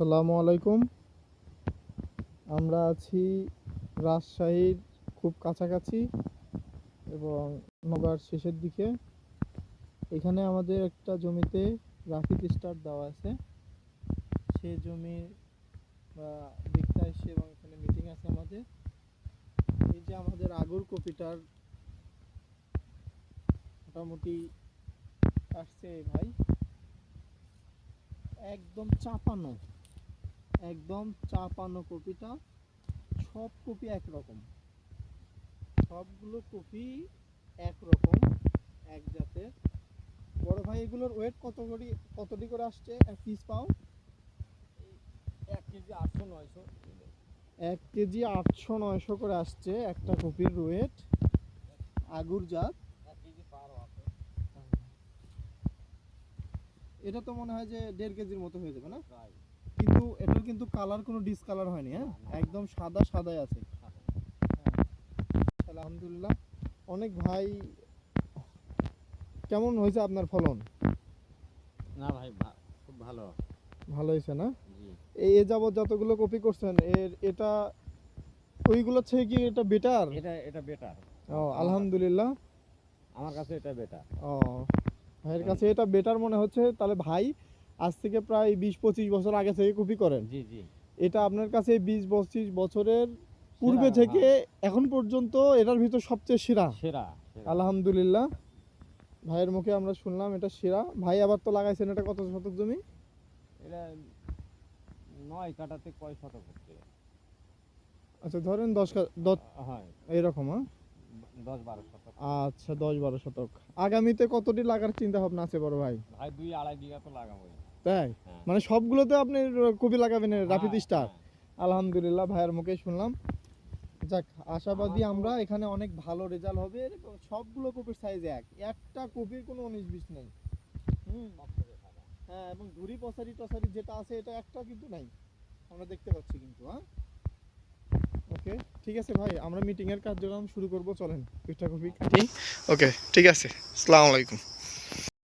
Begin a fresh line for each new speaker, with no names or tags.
আসসালামু আলাইকুম। আমরা আছি রাজশাহীর খুব কাছাকাছি এবং নগার শেষের দিকে। এখানে আমাদের একটা জমিতে রাফিদ স্টার দেওয়া আছে। সে জমি বা দেখতে আসছি এবং এখানে মিটিং আছে আমাদের। এই যে আমাদের আগুর কপিটার মোটামুটি আসছে ভাই। একদম চাপানো। একদম চাপানো কপিটা সব কপি একরকম। সবগুলো কপি একরকম এক জাতের। বড় ভাই এগুলোর ওয়েট কত করে কতটি করে আসছে? এক পিস পাও?
এক কেজি আটশো নয়শো।
এক কেজি আটশো নয়শো করে আসছে একটা কপির ওয়েট আগুর জাত। এটা তো মনে হয় যে দেড় কেজির মতো হয়ে যাবে না?
প্রায়
কিন্তু এটার কিন্তু কালার কোনো ডিসকালার হয়নি হ্যাঁ। একদম সাদা সাদাই আছে। আলহামদুলিল্লাহ। অনেক ভাই কেমন হয়েছে আপনার ফলন?
না ভাই খুব ভালো।
ভালো হয়েছে না? এই এ যাবৎ যতগুলো কপি করছেন এর এটা ওইগুলো থেকে কি এটা বেটার
এটা এটা বেটার
ও আলহামদুলিল্লাহ।
আমার কাছে এটা বেটার
ও ভাইয়ের কাছে এটা বেটার মনে হচ্ছে। তাহলে ভাই আজ থেকে প্রায় বিশ পঁচিশ বছর আগে থেকে কপি করেন।
জি জি।
এটা আপনার কাছে বিশ পঁচিশ বছরের পূর্বে থেকে এখন পর্যন্ত এটার ভিতর সবচেয়ে সেরা।
সেরা।
আলহামদুলিল্লাহ। ভাইয়ের মুখে আমরা শুনলাম এটা সেরা। ভাই আবার তো লাগাইছেন এটা কত শতক জমি?
এটা নয় কাটাতে কয় শতক হচ্ছে?
আচ্ছা ধরেন দশ দশ
হয়।
এরকম হ্যাঁ?
দশ বারো শতক।
আচ্ছা দশ বারো শতক। আগামীতে কতটি লাগার চিন্তা ভাবনা আছে বড় ভাই?
ভাই দুই আড়াই বিঘা তো লাগাবোই।
তাই। মানে সবগুলোতে আপনি কপি লাগাবেন রাফিদ
হ্যাঁ,
স্টার?
হ্যাঁ।
আলহামদুলিল্লাহ ভাইয়ের মুখে শুনলাম। যাক আশাবাদী
আমরা
এখানে অনেক ভালো রেজাল্ট হবে। এরকম সবগুলো কপির সাইজ এক। একটা কপির কোনো উনিশ বিশ নেই। হুম। হ্যাঁ এবং ধুরি পসারি টসারি যেটা আছে এটা একটা কিন্তু নাই। আমরা দেখতে পাচ্ছি কিন্তু হ্যাঁ? ওকে ঠিক আছে ভাই আমরা মিটিং এর কার্যক্রম শুরু করব চলেন পিঠা কপি কাটি। ওকে ঠিক আছে আসসালামু আলাইকুম।